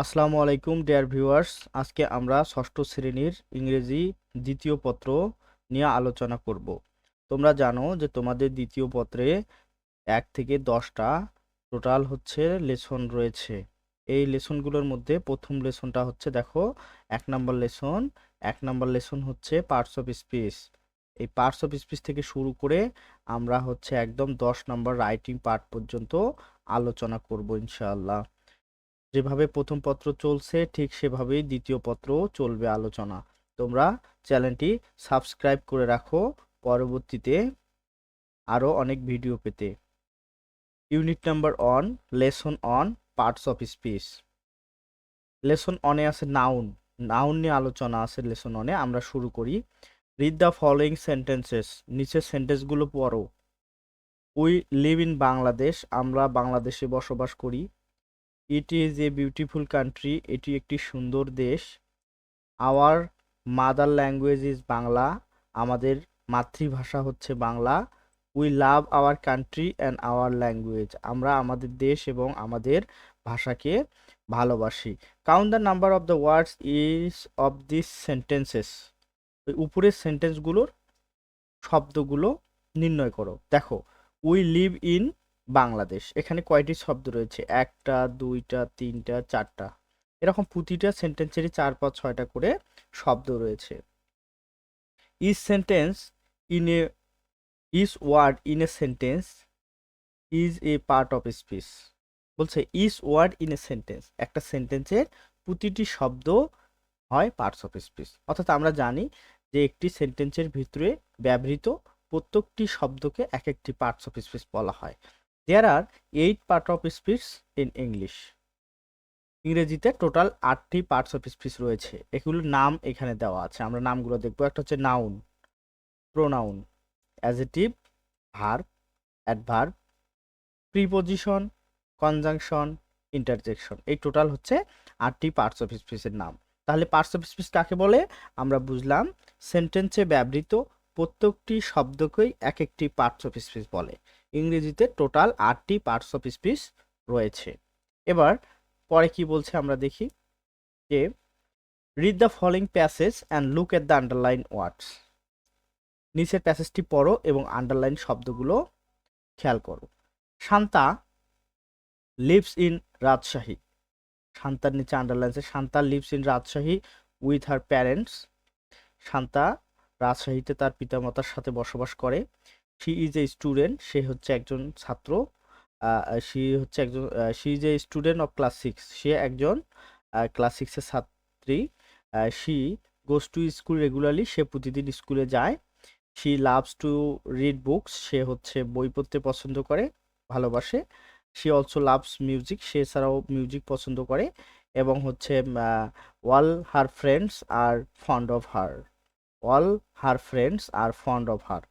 আসসালামু আলাইকুম dear viewers আজকে আমরা ষষ্ঠ শ্রেণির ইংরেজি দ্বিতীয় পত্র নিয়ে আলোচনা করব। তোমরা জানো যে তোমাদের দ্বিতীয় পত্রে এক থেকে দশটা টোটাল হচ্ছে লেসন রয়েছে। এই লেসনগুলোর মধ্যে প্রথম লেসনটা হচ্ছে, দেখো, এক নম্বর লেসন এক নম্বর লেসন হচ্ছে পার্টস অফ স্পিচ এই পার্টস অফ স্পিচ থেকে শুরু করে আমরা হচ্ছে একদম দশ নম্বর রাইটিং পার্ট পর্যন্ত আলোচনা করব, ইনশাআল্লাহ। যেভাবে প্রথম পত্র চলছে, ঠিক সেভাবেই দ্বিতীয় পত্রও চলবে আলোচনা। তোমরা চ্যানেলটি সাবস্ক্রাইব করে রাখো। পরবর্তীতে আরও অনেক ভিডিও পেতে। Unit number on lesson on parts of speech. Lesson অনে আছে নাউন। নাউন নিয়ে আলোচনা আছে লেসন অনে আমরা শুরু করি। রিড দ্য ফলোয়িং সেন্টেন্সেস নিচের সেন্টেন্সগুলো পড়ো। উই লিভ ইন বাংলাদেশ আমরা বাংলাদেশে বসবাস করি। It is a beautiful country এটি একটি সুন্দর দেশ। Our mother language is Bangla আমাদের মাতৃভাষা হচ্ছে Bangla. We love our country and our language আমরা আমাদের দেশ এবং আমাদের ভাষাকে ভালোবাসি। Count the number of the words is of this sentences ওই উপরের সেন্টেন্সগুলোর শব্দগুলো নির্ণয় করো। দেখো উই লিভ ইন বাংলাদেশ। এখানে কয়টি শব্দ রয়েছে? একটা, দুইটা, তিনটা, চারটা। এরকম প্রতিটা সেন্টেন্সেরই চার পাঁচ, ছয়টা করে শব্দ রয়েছে। Each sentence in a each word in a sentence is a part of speech বলছে each word in a sentence একটা সেন্টেন্সের প্রতিটি শব্দ হয় পার্টস অফ স্পিচ অর্থাৎ আমরা জানি যে একটি সেন্টেন্সের ভিতরে ব্যবহৃত প্রত্যেকটি শব্দকে এক একটি পার্টস অফ স্পিচ বলা হয়। There are eight part of speech in English ইংরেজিতে টোটাল আটটি পার্টস অফ স্পিচ রয়েছে। এগুলোর নাম এখানে দেওয়া আছে। আমরা নামগুলো দেখব। একটা হচ্ছে noun pronoun adjective verb adverb preposition conjunction interjection এই টোটাল হচ্ছে আটটি পার্টস অফ স্পিচের নাম। তাহলে পার্টস অফ স্পিচ কাকে বলে? আমরা বুঝলাম সেন্টেন্সে ব্যবহৃত প্রত্যেকটি শব্দকেই এক একটি পার্টস অফ স্পিচ বলে। ইংরেজিতে টোটাল আটটি পার্টস অফ স্পিচ রয়েছে। এবার পরে কি বলছে আমরা দেখি যে read the following passage and look at the underline words নিচের প্যাসেজটি পড়ো এবং আন্ডারলাইন শব্দগুলো খেয়াল করো। Shanta lives in Rajshahi. শান্তার নিচে আন্ডারলাইন আছে Shanta lives in Rajshahi with her parents Shanta রাজশাহীতে তার পিতামাতার সাথে বসবাস করে। শি ইজ এ স্টুডেন্ট সে হচ্ছে একজন ছাত্র শি হচ্ছে একজন she is a student of class six সে একজন ক্লাস সিক্সের ছাত্রী she goes to school regularly সে প্রতিদিন স্কুলে যায় she loves to read books সে হচ্ছে বই পড়তে পছন্দ করে, ভালোবাসে শি অলসো লাভস মিউজিক সে ছাড়াও মিউজিক পছন্দ করে, এবং হচ্ছে all her friends are fond of her all her friends are fond of her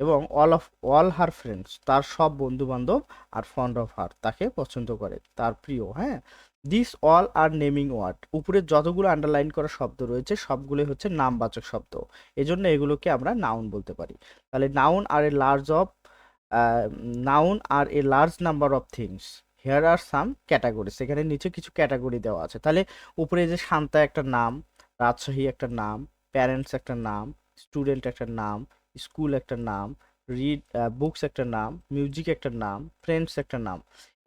এবং all of all her friends তার সব বন্ধু বান্ধব আর ফন্ড অফ হার তাকে পছন্দ করে, তার প্রিয় হ্যাঁ? This all are naming word উপরে যতগুলো আন্ডারলাইন করা শব্দ রয়েছে সবগুলো হচ্ছে নামবাচক শব্দ। এজন্য এগুলোকে আমরা নাউন বলতে পারি। তাহলে noun are a large of noun are a large number of things here are some category সেখানে নিচে কিছু ক্যাটাগরি দেওয়া আছে। তাহলে উপরে যে শান্তা একটা নাম, রাজশাহী একটা নাম প্যারেন্টস একটা নাম স্টুডেন্ট একটা নাম স্কুল একটা নাম রিড বুকস একটা নাম মিউজিক একটা নাম ফ্রেন্ডস একটা নাম।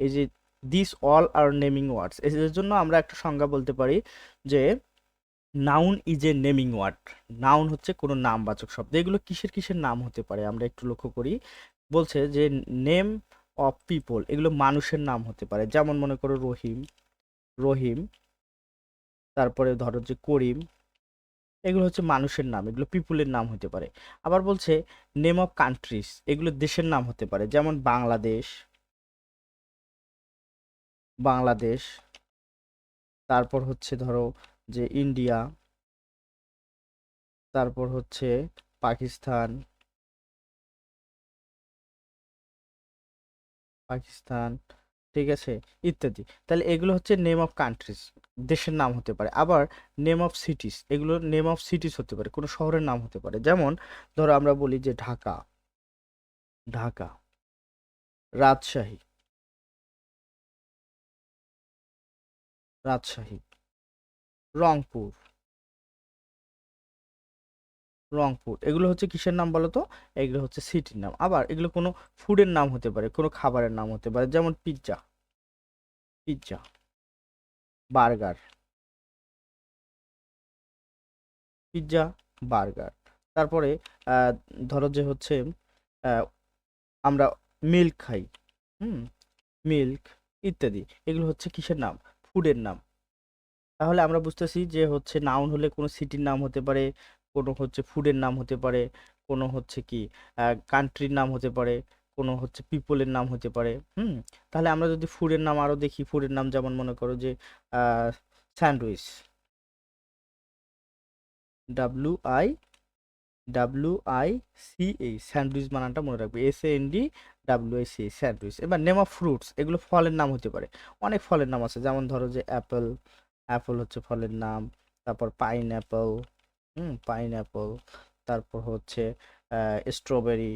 এই যে this all are naming words এর জন্য আমরা একটা সংজ্ঞা বলতে পারি যে noun is a naming word noun হচ্ছে কোনো নামবাচক শব্দ। এগুলো কিসের কিসের নাম হতে পারে আমরা একটু লক্ষ্য করি। বলছে যে নেম অফ পিপল এগুলো মানুষের নাম হতে পারে। যেমন মনে করো রহিম রহিম, তারপরে ধরো যে করিম এগুলো হচ্ছে মানুষের নাম, এগুলো পিপুলের নাম হতে পারে। আবার বলছে নেম অফ কান্ট্রিজ এগুলো দেশের নাম হতে পারে। যেমন বাংলাদেশ বাংলাদেশ, তারপর হচ্ছে ধরো যে ইন্ডিয়া, তারপর হচ্ছে পাকিস্তান পাকিস্তান, ঠিক আছে, ইত্যাদি। তাহলে এগুলো হচ্ছে নেম অফ কান্ট্রিজ দেশের নাম হতে পারে। আবার নেম অফ সিটিস এগুলো নেম অফ সিটিস হতে পারে, কোনো শহরের নাম হতে পারে। যেমন ধরো আমরা বলি যে ঢাকা। ঢাকা। রাজশাহী। রাজশাহী। রংপুর। রংপুর। এগুলো হচ্ছে কিসের নাম বলো তো? এগুলো হচ্ছে সিটির নাম। আবার এগুলো কোনো ফুডের নাম হতে পারে, কোনো খাবারের নাম হতে পারে। যেমন pizza pizza burger. Pizza burger. তারপরে ধরো যে হচ্ছে আমরা মিল্ক খাই, হুম? মিল্ক ইত্যাদি। এগুলো হচ্ছে কিসের নাম? ফুডের নাম। তাহলে আমরা বুঝতেছি যে হচ্ছে নাউন হলে কোনো সিটির নাম হতে পারে, কোনো হচ্ছে ফুডের নাম হতে পারে, কোনো হচ্ছে কি কান্ট্রির নাম হতে পারে কোনো হচ্ছে পিপলের নাম হতে পারে, হুম? তাহলে আমরা যদি ফুডের নাম আরও দেখি ফুডের নাম যেমন মনে করো যে sandwich W I W I C এই স্যান্ডউইচ বানানটা মনে রাখবে S N D W I C sandwich এবার নেম অফ ফ্রুটস এগুলো ফলের নাম হতে পারে, অনেক ফলের নাম আছে, যেমন ধরো যে অ্যাপেল অ্যাপেল হচ্ছে ফলের নাম, তারপর পাইন অ্যাপেল হুম পাইন অ্যাপেল তারপর হচ্ছে স্ট্রবেরি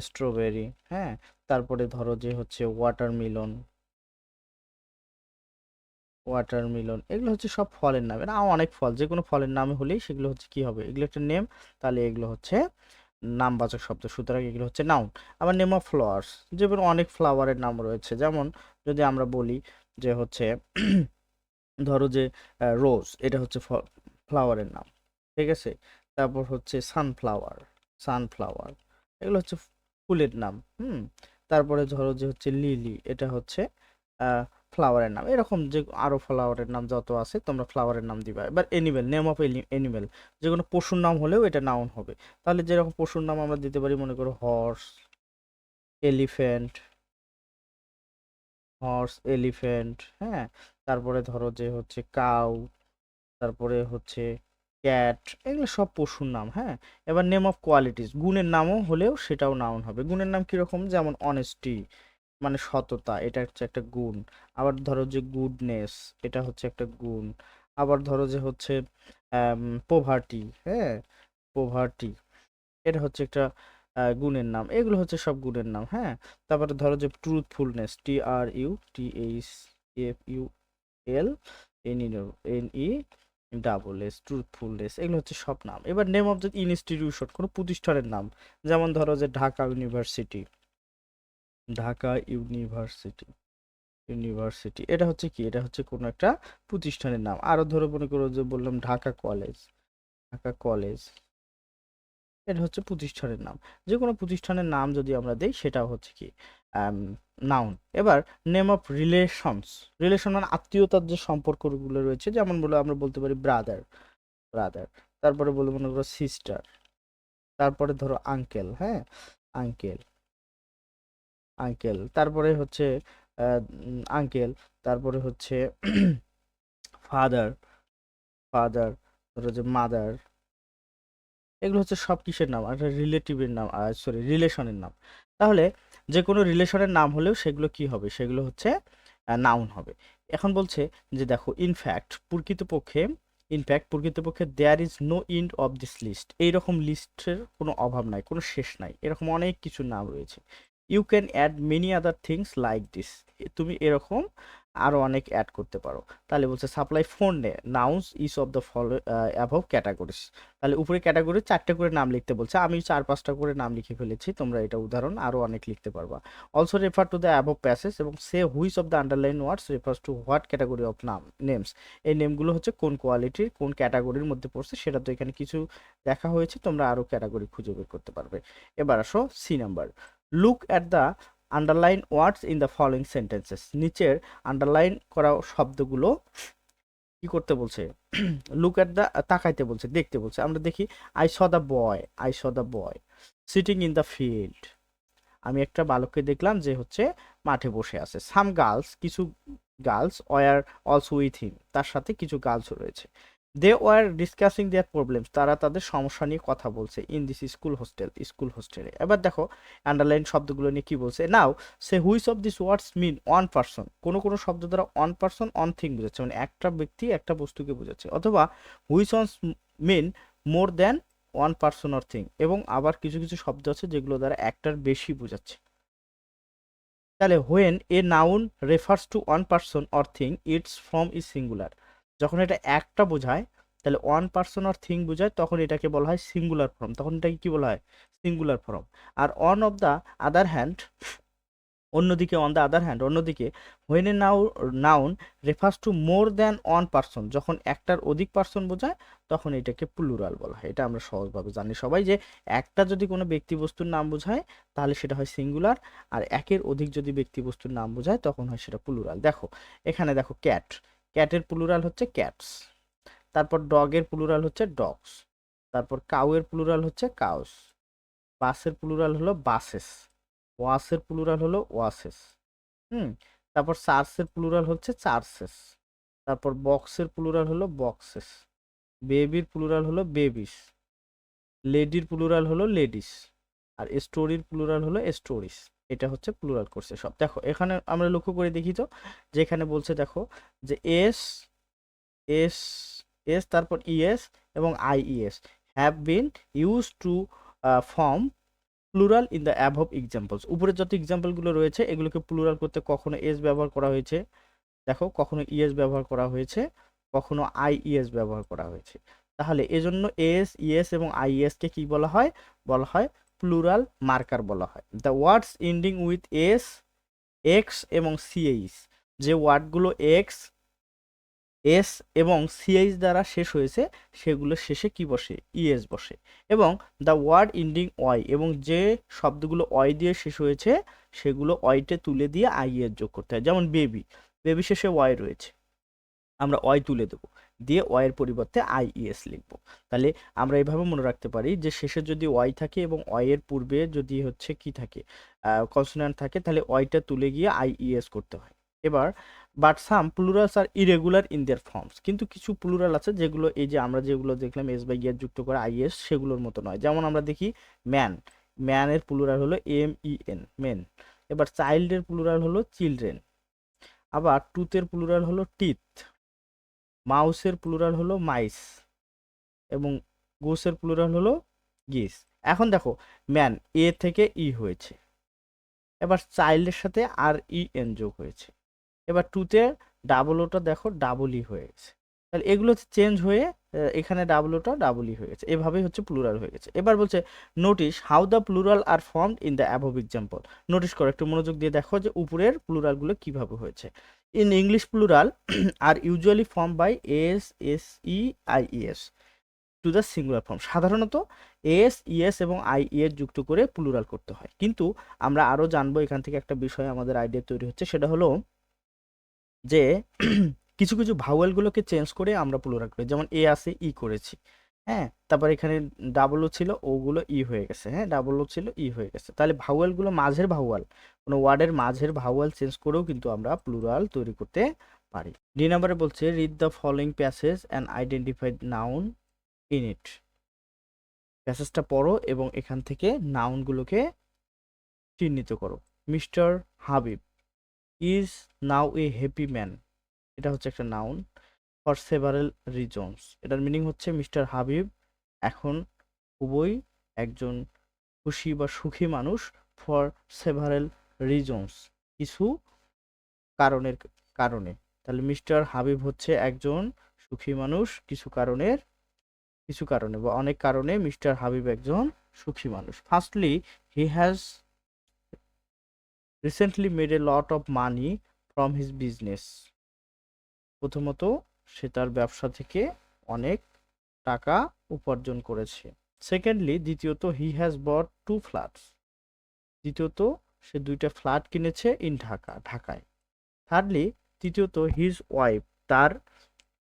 স্ট্রবেরি হ্যাঁ? তারপরে ধরো যে হচ্ছে ওয়াটারমেলন ওয়াটারমেলন এগুলো হচ্ছে সব ফলের নাম। এটা অনেক ফল যে কোনো ফলের নামে হলেই সেগুলো হচ্ছে কি হবে? এগুলো একটা নেম তাহলে এগুলো হচ্ছে নামবাচক শব্দ। সুতরাং এগুলো হচ্ছে নাউন আবার নেম অফ ফ্লাওয়ার্স যেমন অনেক ফ্লাওয়ারের নাম রয়েছে। যেমন যদি আমরা বলি যে হচ্ছে ধরো যে রোজ এটা হচ্ছে ফ্লাওয়ারের নাম। ঠিক আছে? তারপর হচ্ছে সানফ্লাওয়ার সানফ্লাওয়ার এগুলো হচ্ছে ফুলের নাম, হুম? তারপরে ধরো যে হচ্ছে লিলি, এটা হচ্ছে ফ্লাওয়ারের নাম। এরকম যে আরও ফ্লাওয়ারের নাম যত আছে, তোমরা ফ্লাওয়ারের নাম দিবা। এবার এনিমেল নেম অফ এনিমেল যে কোনো পশুর নাম হলেও এটা নাউন হবে। তাহলে যেরকম পশুর নাম আমরা দিতে পারি, মনে করো হর্স এলিফ্যান্ট হর্স এলিফ্যান্ট হ্যাঁ? তারপরে ধরো যে হচ্ছে কাউ তারপরে হচ্ছে ক্যাট এগুলো সব পশুর নাম হ্যাঁ? এবার নেম অফ কোয়ালিটিস গুণের নামও হলেও সেটাও নাউন হবে। গুণের নাম কীরকম? যেমন অনেস্টি মানে সততা, এটা হচ্ছে একটা গুণ। আবার ধরো যে গুডনেস এটা হচ্ছে একটা গুণ। আবার ধরো যে হচ্ছে পোভার্টি হ্যাঁ? পোভার্টি এটা হচ্ছে একটা গুণের নাম। এগুলো হচ্ছে সব গুণের নাম হ্যাঁ? তারপরে ধরো যে truthfulness T R U T H F U L N E N E double S truthful truthfulness এগুলো হচ্ছে সব নাম। এবার নেম অফ দ্য ইনস্টিটিউশন কোনো প্রতিষ্ঠানের নাম। যেমন ধরো যে Dhaka university Dhaka university university এটা হচ্ছে কি? এটা হচ্ছে কোনো একটা প্রতিষ্ঠানের নাম। আরও ধরো মনে করো যে বললাম ঢাকা কলেজ ঢাকা কলেজ এটা হচ্ছে প্রতিষ্ঠানের নাম। যে কোনো প্রতিষ্ঠানের নাম যদি আমরা দেই সেটা হচ্ছে কি? নাউন এবার নেম অফ রিলেশনস রিলেশন মানে আত্মীয়তার যে সম্পর্কগুলো রয়েছে, যেমন বলে আমরা বলতে পারি ব্রাদার ব্রাদার তারপরে বলে মনে করো সিস্টার তারপরে ধরো আঙ্কেল হ্যাঁ? আঙ্কেল আঙ্কেল তারপরে হচ্ছে আঙ্কেল তারপরে হচ্ছে ফাদার ফাদার ধরো যে মাদার এগুলো হচ্ছে সব কিসের নাম একটা রিলেটিভের নাম সরি রিলেশনের নাম। তাহলে যে কোনো রিলেশনের নাম হলেও সেগুলো কি হবে? সেগুলো হচ্ছে নাউন হবে। এখন বলছে যে দেখো ইনফ্যাক্ট প্রকৃতপক্ষে ইনফ্যাক্ট প্রকৃতপক্ষে there is no end of this list এইরকম লিস্টের কোনো অভাব নাই, কোনো শেষ নাই। এরকম অনেক কিছু নাম রয়েছে। You can add many other things like this তুমি এরকম আরও অনেক অ্যাড করতে পারো। তাহলে বলছে সাপ্লাই ফোন নে। Nouns is of the follow above categories তাহলে উপরে ক্যাটাগরি চারটে করে নাম লিখতে বলছে। আমি চার পাঁচটা করে নাম লিখে ফেলেছি। তোমরা এটা উদাহরণ আরও অনেক লিখতে পারবা। Also refer to the above passage এবং say which of the underline words refers to what category of নাম নেমস এই নেমগুলো হচ্ছে কোন কোয়ালিটির কোন ক্যাটাগরির মধ্যে পড়ছে, সেটা তো এখানে কিছু দেখা হয়েছে। তোমরা আরও ক্যাটাগরি খুঁজে বের করতে পারবে। এবার আসো C number look at the underline words in the following sentences নিচের আন্ডারলাইন করা শব্দগুলো কি করতে বলছে? লুক অ্যাট দ্য তাকাইতে বলছে, দেখতে বলছে। আমরা দেখি I saw the boy I saw the boy sitting in the field আমি একটা বালককে দেখলাম যে হচ্ছে মাঠে বসে আছে। সাম গার্লস কিছু girls were also with him তার সাথে কিছু গার্লসও রয়েছে। They were discussing their problems তারা তাদের সমস্যা নিয়ে কথা বলছে in this school hostel school হোস্টেলে এবার দেখো আন্ডারলাইন শব্দগুলো নিয়ে কি বলছে। Now say which of this words mean one person কোনো কোনো শব্দ দ্বারা ওয়ান পার্সন অন থিং বোঝাচ্ছে। মানে একটা ব্যক্তি একটা বস্তুকে বোঝাচ্ছে। অথবা which one mean more than one person or thing এবং আবার কিছু কিছু শব্দ আছে যেগুলো দ্বারা একটার বেশি বোঝাচ্ছে। তাহলে when a noun refers to one person or thing its form is singular যখন এটা একটা বোঝায়, তাহলে ওয়ান পার্সন অর থিং বোঝায়, তখন এটাকে বলা হয় সিঙ্গুলার ফর্ম তখন এটাকে কি বলা হয়? Singular form R on of the other hand অন্যদিকে অন দ্য আদার হ্যান্ড অন্যদিকে when a now noun refers to more than one person যখন একটার অধিক পার্সন বোঝায়, তখন এটাকে প্লুরাল বলা হয়। এটা আমরা সহজভাবে জানি সবাই যে একটা যদি কোনো ব্যক্তি বস্তুর নাম বোঝায়, তাহলে সেটা হয় সিঙ্গুলার আর একের অধিক যদি ব্যক্তি বস্তুর নাম বোঝায়, তখন হয় সেটা প্লুরাল দেখো, এখানে দেখো ক্যাট ক্যাটের প্লুরাল হচ্ছে ক্যাটস। তারপর ডগের প্লুরাল হচ্ছে ডগস। তারপর কাউয়ের প্লুরাল হচ্ছে কাউস। বাসের প্লুরাল হলো বাসেস। ওয়াসের প্লুরাল হলো ওয়াসেস। হুম, তারপর চার্চের প্লুরাল হচ্ছে চার্সেস তারপর বক্সের প্লুরাল হলো বক্সেস। বেবির প্লুরাল হলো বেবিস। লেডির প্লুরাল হলো লেডিস। আর স্টোরির প্লুরাল হলো স্টোরিস। এটা হচ্ছে প্লুরাল করছে সব। দেখো, এখানে আমরা লক্ষ্য করে দেখি তো, যে এখানে বলছে, দেখো, যে এস এস এস তারপর ইএস এবং IES have been use to form plural in the above examples উপরে যত এক্সাম্পলগুলো রয়েছে, এগুলোকে প্লুরাল করতে কখনো এস ব্যবহার করা হয়েছে। দেখো, কখনো ইএস ব্যবহার করা হয়েছে, কখনো আইইএস ব্যবহার করা হয়েছে। তাহলে এজন্য এস ইএস এবং আইএসকে কি বলা হয়? বলা হয় প্লুরাল মার্কার বলা হয়। The words ending with S X এবং সিএইচ যে ওয়ার্ডগুলো এক্স এস এবং সিএইচ দ্বারা শেষ হয়েছে, সেগুলো শেষে কি বসে? ইএস বসে। এবং দ্য ওয়ার্ড ইন্ডিং ওয়াই এবং যে শব্দগুলো ওয়াই দিয়ে শেষ হয়েছে, সেগুলো ওয়াইটে তুলে দিয়ে আইএস যোগ করতে হয়। যেমন বেবি বেবি শেষে ওয়াই রয়েছে। আমরা ওয়াই তুলে দেবো। দিয়ে ওয়াইয়ের পরিবর্তে আইইএস লিখব। তাহলে আমরা এভাবে মনে রাখতে পারি যে শেষে যদি ওয়াই থাকে এবং ওয়াইয়ের পূর্বে যদি হচ্ছে কি থাকে কনসোনেন্ট থাকে, তাহলে ওয়াইটা তুলে গিয়ে আইইএস করতে হয়। এবার but some plurals are irregular in their forms কিন্তু কিছু প্লুরাল আছে যেগুলো এই যে আমরা যেগুলো দেখলাম এস বাই ইয়ার যুক্ত করে আইএস সেগুলোর মতো নয়। যেমন আমরা দেখি ম্যান ম্যানের প্লুরাল হলো এম ই এন মেন এবার চাইল্ডের প্লুরাল হলো চিলড্রেন আবার টুথের প্লুরাল হলো টিথ মাউসের প্লুরাল হলো মাইস এবং গোসের প্লুরাল হলো গিস এখন দেখো ম্যান এ থেকে ই হয়েছে, এবার চাইল্ডের সাথে আর ই এন যোগ হয়েছে, এবার টুতে ডাবল ওটা দেখো ডাবল ই হয়ে গেছে তাহলে এগুলো চেঞ্জ হয়ে এখানে ডাবল ওটা ডাবল ই হয়ে গেছে এভাবেই হচ্ছে প্লুরাল হয়ে গেছে। এবার বলছে notice how the plural are formed in the above example notice করো, একটু মনোযোগ দিয়ে দেখো যে উপরের প্লুরালগুলো কীভাবে হয়েছে। In English plural are usually form by S S E I S to the singular form সাধারণত এস ইএস এবং আই এর যুক্ত করে প্লুরাল করতে হয়। কিন্তু আমরা আরও জানব এখান থেকে একটা বিষয় আমাদের আইডিয়া তৈরি হচ্ছে, সেটা হলো যে কিছু কিছু ভাওয়েলগুলোকে চেঞ্জ করে আমরা প্লুরাল করি। যেমন এ আছে ই করেছি। হ্যাঁ তারপর এখানে ডাবলও ছিল ওগুলো ই হয়ে গেছে। হ্যাঁ ডাবলও ছিল ই হয়ে গেছে। তাহলে ভাওয়েলগুলো মাঝের ভাওয়াল কোনো ওয়ার্ডের মাঝের ভাওয়াল চেঞ্জ করেও কিন্তু আমরা প্লুরাল তৈরি করতে পারি। ডি নাম্বারে বলছে read the following passage and identified noun in it প্যাসেজটা পড়ো এবং এখান থেকে নাউনগুলোকে চিহ্নিত করো। Mister Habib is now a happy man. এটা হচ্ছে একটা নাউন ফর সেভারেল রিজনস। এটার মিনিং হচ্ছে, মিস্টার হাবিব এখন খুবই একজন খুশি বা সুখী মানুষ ফর সেভারেল রিজনস কিছু কারণের কারণে। তাহলে মিস্টার হাবিব হচ্ছে একজন সুখী মানুষ, কিছু কারণের, কিছু কারণে বা অনেক কারণে মিস্টার হাবিব একজন সুখী মানুষ। Firstly he has recently made a lot of money from his business প্রথমত, সে তার ব্যবসা থেকে অনেক টাকা উপার্জন করেছে। সেকেন্ডলি দ্বিতীয়ত he has bought two flats দ্বিতীয়ত সে দুইটা ফ্ল্যাট কিনেছে ইন ঢাকা, ঢাকায়। থার্ডলি তৃতীয়ত হিজ ওয়াইফ তার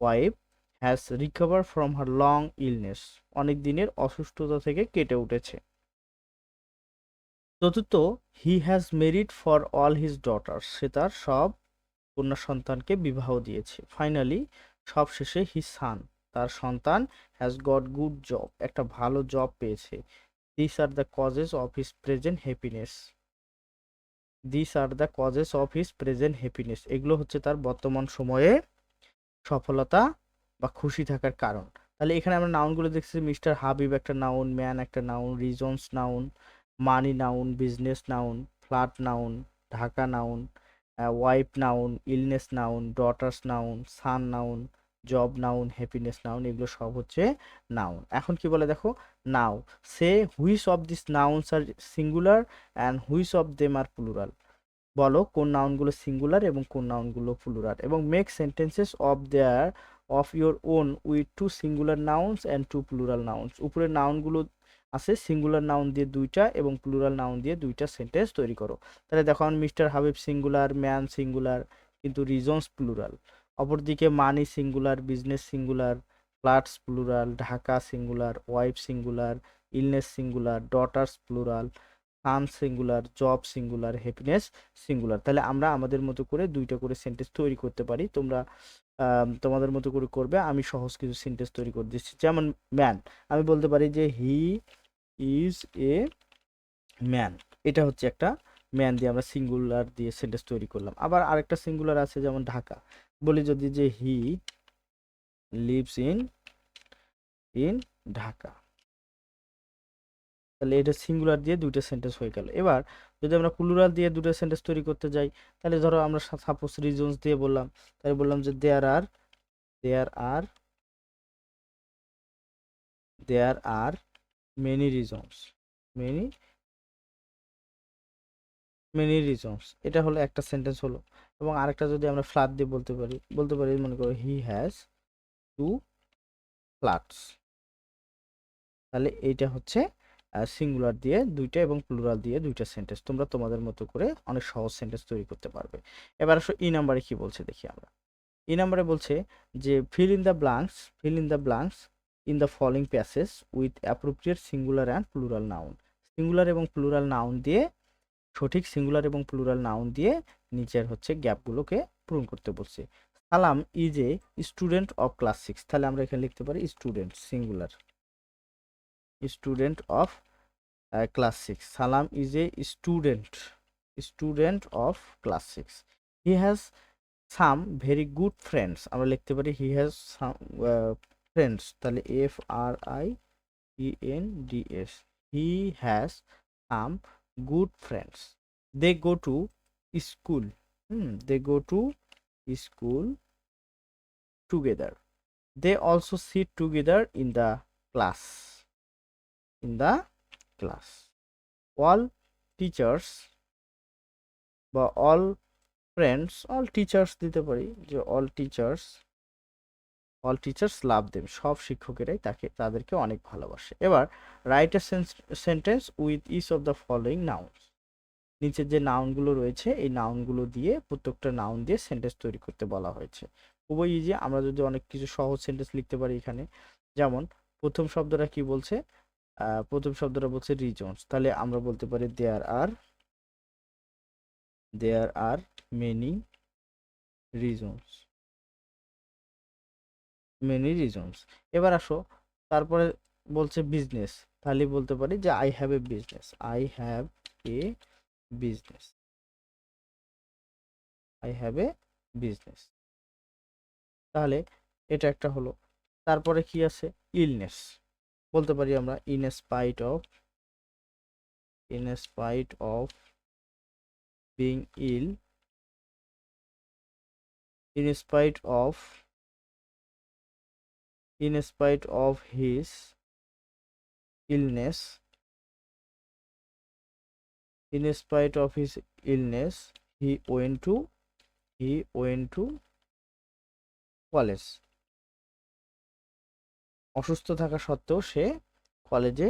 wife has recover from her long illness অনেক দিনের অসুস্থতা থেকে কেটে উঠেছে। চতুর্থ he has married for all his daughter সে তার সব কন্যা সন্তানকে বিবাহ দিয়েছে। ফাইনালি সব শেষে হিজ সান তার সন্তান হ্যাজ গট গুড জব একটা ভালো জব পেয়েছে। This are the causes of his present happiness this are the causes of his present happiness এগুলো হচ্ছে তার বর্তমান সময়ে সফলতা বা খুশি থাকার কারণ। তাহলে এখানে আমরা নাউনগুলো দেখছি মিস্টার হাবিব একটা নাউন ম্যান একটা noun reasons noun money noun business noun flat noun Dhaka noun wife noun illness noun daughters noun son noun job noun happiness noun এগুলো সব হচ্ছে নাউন এখন কি বলে দেখো? Now say which of this nouns are singular and which of them are plural বলো কোন নাউনগুলো সিঙ্গুলার এবং কোন নাউনগুলো প্লুরাল এবং make sentences of their of your own with two singular nouns and two plural nouns উপরে নাউনগুলো আছে সিঙ্গুলার নাউন দিয়ে দুইটা এবং প্লুরাল নাউন দিয়ে দুইটা সেন্টেন্স তৈরি করো। তাহলে দেখো mister Habib singular man singular কিন্তু রিজনস প্লুরাল অপরদিকে money singular, business singular, flats plural, Dhaka singular, wife singular, illness singular, daughters plural son singular, job singular, happiness singular. তাহলে আমরা আমাদের মতো করে দুইটা করে সেন্টেন্স তৈরি করতে পারি। তোমরা তোমাদের মতো করে করবে, আমি সহজ কিছু সেন্টেন্স তৈরি করে দিচ্ছি। যেমন ম্যান, আমি বলতে পারি যে হি ইজ এ ম্যান। এটা হচ্ছে একটা ম্যান দিয়ে আমরা সিঙ্গুলার দিয়ে সেন্টেন্স তৈরি করলাম। আবার আরেকটা সিঙ্গুলার আছে যেমন ঢাকা। বলি যদি যে he lives in in Dhaka. তাহলে এটা সিঙ্গুলার দিয়ে দুইটা সেন্টেন্স হয়ে গেল। এবার যদি আমরা প্লুরাল দিয়ে দুটো সেন্টেন্স তৈরি করতে যাই, তাহলে ধরো আমরা সাপোজ রিজনস দিয়ে বললাম, তাহলে বললাম যে there are there are there are many reasons many many reasons এটা হলো একটা সেন্টেন্স হলো। এবং আরেকটা যদি আমরা ফ্ল্যাট দিয়ে বলতে পারি বলতে পারি, মনে করো হি হ্যাজ টু ফ্ল্যাটস তাহলে এইটা হচ্ছে সিঙ্গুলার দিয়ে দুইটা এবং প্লুরাল দিয়ে দুইটা সেন্টেন্স তোমরা তোমাদের মতো করে অনেক সহজ সেন্টেন্স তৈরি করতে পারবে। এবার আসো ই নাম্বারে কি বলছে দেখি আমরা। ই নাম্বারে বলছে যে fill in the blanks fill in the blanks in the following passage with appropriate singular and plural noun singular এবং প্লুরাল নাউন দিয়ে সঠিক সিঙ্গুলার এবং প্লুরাল নাউন দিয়ে নিচের হচ্ছে গ্যাপগুলোকে পূরণ করতে বলছে। Salam is a student of class six তাহলে আমরা এখানে লিখতে পারি student singular student of class six Salam is a student student of class six he has some very good friends আমরা লিখতে পারি হি হ্যাজ সাম ফ্রেন্ডস তাহলে F R I E N D S he has some good friends they go to school hmm, they go to school together they also sit together in the class in the class all teachers বা all friends all teachers দিতে পারি যে all teachers all teachers love them. সব শিক্ষকেরাই তাকে, তাদেরকে অনেক ভালোবাসে। এবার write a sentence with each of the following nouns নিচের যে নাউনগুলো রয়েছে, এই নাউনগুলো দিয়ে প্রত্যেকটা নাউন দিয়ে সেন্টেন্স তৈরি করতে বলা হয়েছে। খুবই ইজি আমরা যদি অনেক কিছু সহজ সেন্টেন্স লিখতে পারি এখানে। যেমন, প্রথম শব্দটা কি বলছে? প্রথম শব্দটা বলছে রিজনস তাহলে আমরা বলতে পারি there are there are many reasons many reasons এবার আসো, তারপরে বলছে বিজনেস তাহলে বলতে পারি যে I have a business I have a business I have a business তাহলে এটা একটা হলো। তারপরে কি আছে? ইলনেস বলতে পারি আমরা in spite of in spite of being ill in spite of in spite of his illness in spite of his illness he went to he went to college অসুস্থ থাকা সত্ত্বেও সে কলেজে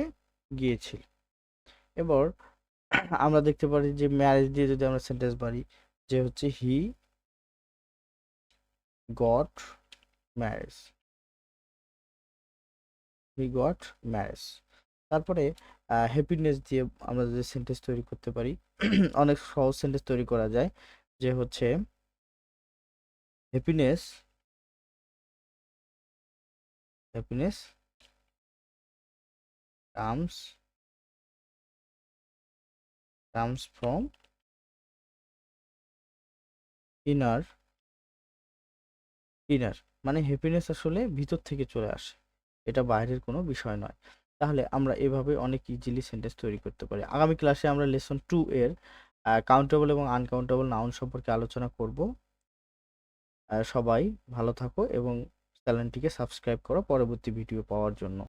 গিয়েছিল এবার আমরা দেখতে পারি যে ম্যারেজ দিয়ে যদি আমরা সেন্টেন্স পারি যে হচ্ছে he got marriage he got marriage. তারপরে হ্যাপিনেস দিয়ে আমরা যদি সেন্টেন্স তৈরি করতে পারি, অনেক সহজ সেন্টেন্স তৈরি করা যায়, যে হচ্ছে happiness happiness comes comes from inner inner মানে হ্যাপিনেস আসলে ভিতর থেকে চলে আসে। এটা বাইরের কোনো বিষয় নয়। তাহলে আমরা এভাবে অনেক ইজিলি সেন্টেন্স তৈরি করতে পারি। আগামী ক্লাসে আমরা লেসন টু এর কাউন্টেবল এবং আনকাউন্টেবল নাউন সম্পর্কে আলোচনা করব। সবাই ভালো থাকো এবং চ্যানেলটিকে সাবস্ক্রাইব করো পরবর্তী ভিডিও পাওয়ার জন্য।